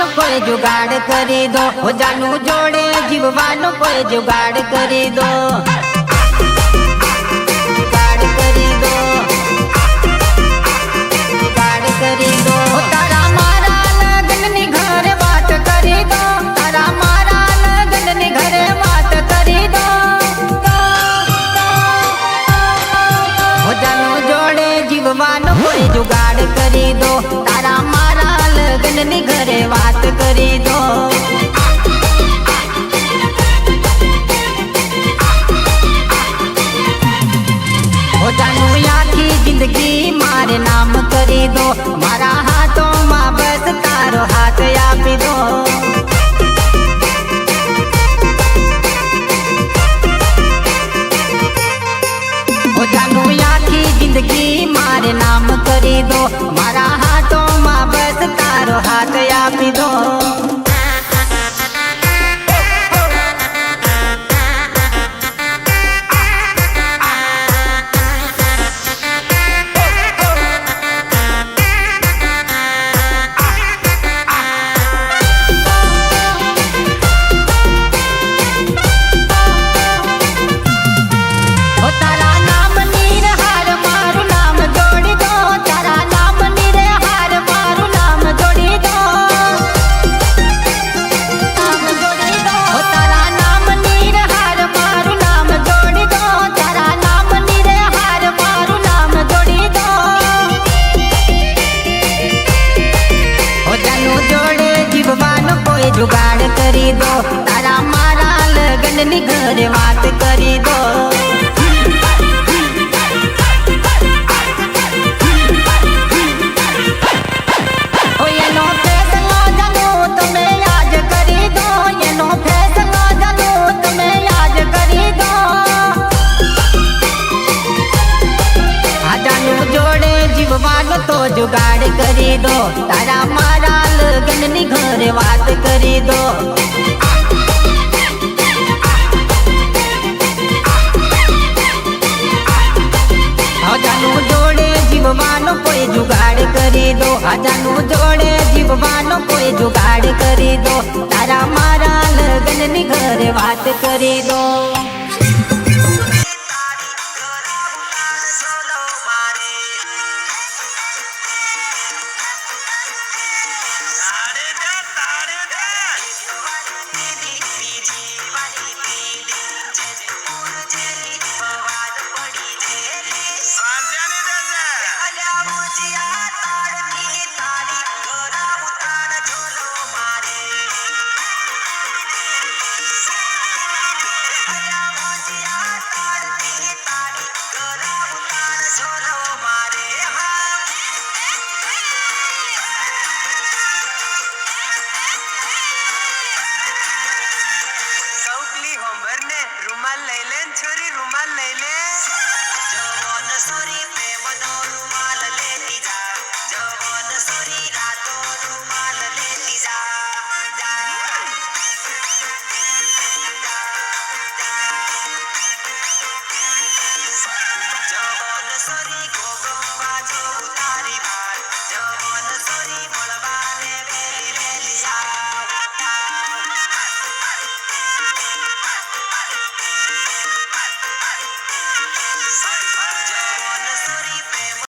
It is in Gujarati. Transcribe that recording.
જીવવાનો કોઈ જુગાડ કરી દો. ઓજાનું જોડે જીવવાનો કોઈ જુગાડ કરી દો. જુગાડ કરી દો. જુગાડ ઘરે વાત કરી ઘરે વાત કરી હો જોડે જીવવાનો કોઈ જુગાડ કરી દો. લગ્નની ઘરે વાત કરી દો. કરી ઘરે વાત કરી દો. તો જુગાડ કરી દો. તારા મારા લગ્નની ઘરે વાત કરી દો. દો જોડે